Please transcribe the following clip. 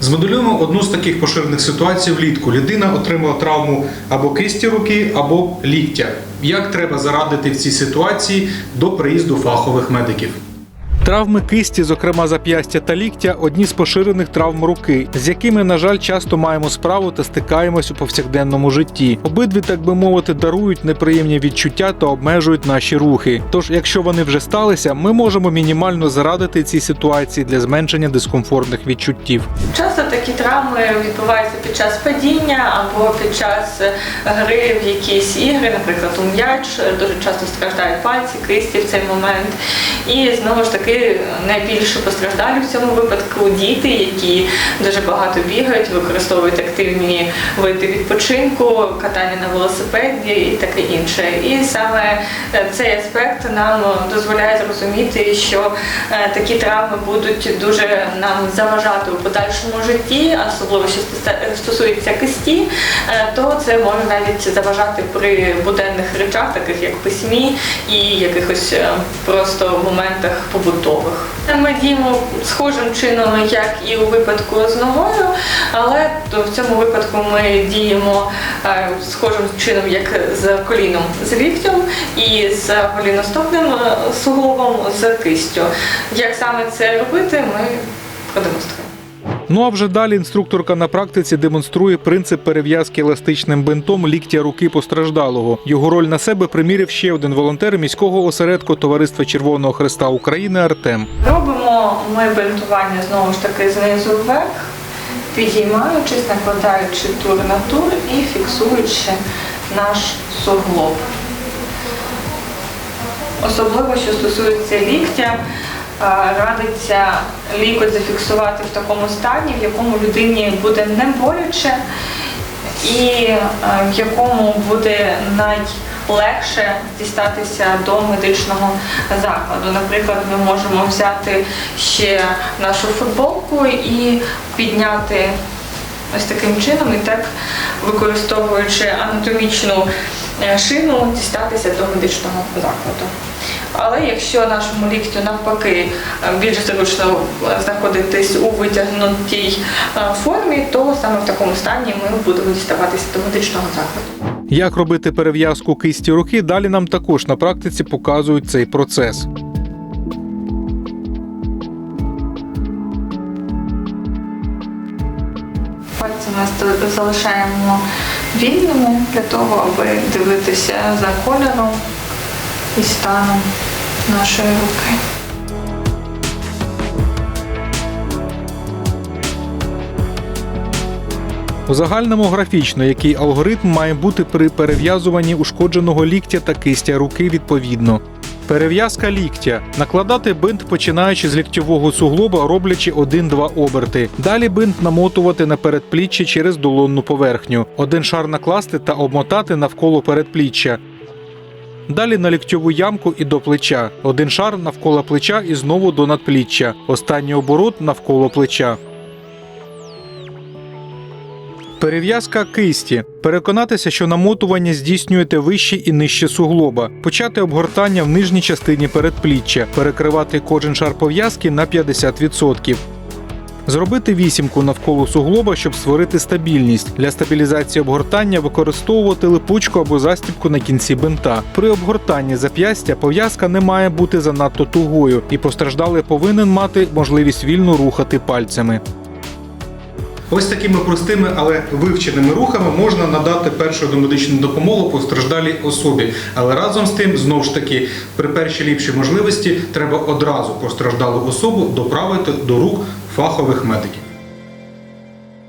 Змоделюємо одну з таких поширених ситуацій влітку. Людина отримала травму або кисті руки, або ліктя. Як треба зарадити в цій ситуації до приїзду фахових медиків? Травми кисті, зокрема зап'ястя та ліктя, одні з поширених травм руки, з якими, на жаль, часто маємо справу та стикаємось у повсякденному житті. Обидві, так би мовити, дарують неприємні відчуття та обмежують наші рухи. Тож, якщо вони вже сталися, ми можемо мінімально зарадити цій ситуації для зменшення дискомфортних відчуттів. Часто такі травми відбуваються під час падіння або під час гри в якісь ігри, наприклад, у м'яч. Дуже часто страждають пальці, кисті в цей момент. І знову ж таки найбільше постраждалі в цьому випадку діти, які дуже багато бігають, використовують активні види відпочинку, катання на велосипеді і таке інше. І саме е, цей аспект нам дозволяє зрозуміти, що е, такі травми будуть дуже нам заважати у подальшому житті, особливо що стосується кисті, е, то це може навіть заважати при буденних речах, таких як письмі і якихось просто моментах побутових. Ми діємо схожим чином, як і у випадку з ногою, але в цьому випадку ми діємо е, схожим чином, як з коліном з ліктем і з голіностопним е, суглобом з кистю. Як саме це робити, ми продемонструємо. Ну а вже далі інструкторка на практиці демонструє принцип перев'язки еластичним бинтом ліктя руки постраждалого. Його роль на себе примірив ще один волонтер міського осередку Товариства Червоного Христа України Артем. Робимо ми бинтування знову ж таки знизу вверх, підіймаючись, накладаючи тур на тур і фіксуючи наш суглоб. Особливо, що стосується ліктя, радиться лікоть зафіксувати в такому стані, в якому людині буде не боляче і е, в якому буде найлегше дістатися до медичного закладу. Наприклад, ми можемо взяти ще нашу футболку і підняти ось таким чином, і так використовуючи анатомічну е, шину, дістатися до медичного закладу. Але якщо нашому ліктю навпаки е, більш зручно знаходитись у витягнутій е, формі, то саме в такому стані ми будемо діставатися до медичного закладу. Як робити перев'язку кисті руки, далі нам також на практиці показують цей процес. Пальці ми залишаємо вільними для того, аби дивитися за кольором і станом нашої руки. У загальному графічно, який алгоритм має бути при перев'язуванні ушкодженого ліктя та кистя руки відповідно. Перев'язка ліктя. Накладати бинт починаючи з ліктьового суглоба, роблячи 1-2 оберти. Далі бинт намотувати на передпліччя через долонну поверхню. Один шар накласти та обмотати навколо передпліччя. Далі на ліктьову ямку і до плеча. Один шар навколо плеча і знову до надпліччя. Останній оборот навколо плеча. Перев'язка кисті. Переконатися, що намотування здійснюєте вище і нижче суглоба. Почати обгортання в нижній частині передпліччя. Перекривати кожен шар пов'язки на 50%. Зробити вісімку навколо суглоба, щоб створити стабільність. Для стабілізації обгортання використовувати липучку або застібку на кінці бинта. При обгортанні зап'ястя пов'язка не має бути занадто тугою, і постраждалий повинен мати можливість вільно рухати пальцями. Ось такими простими, але вивченими рухами можна надати першу домедичну допомогу постраждалій особі. Але разом з тим, знову ж таки, при першій ліпшій можливості треба одразу постраждалу особу доправити до рук фахових медиків.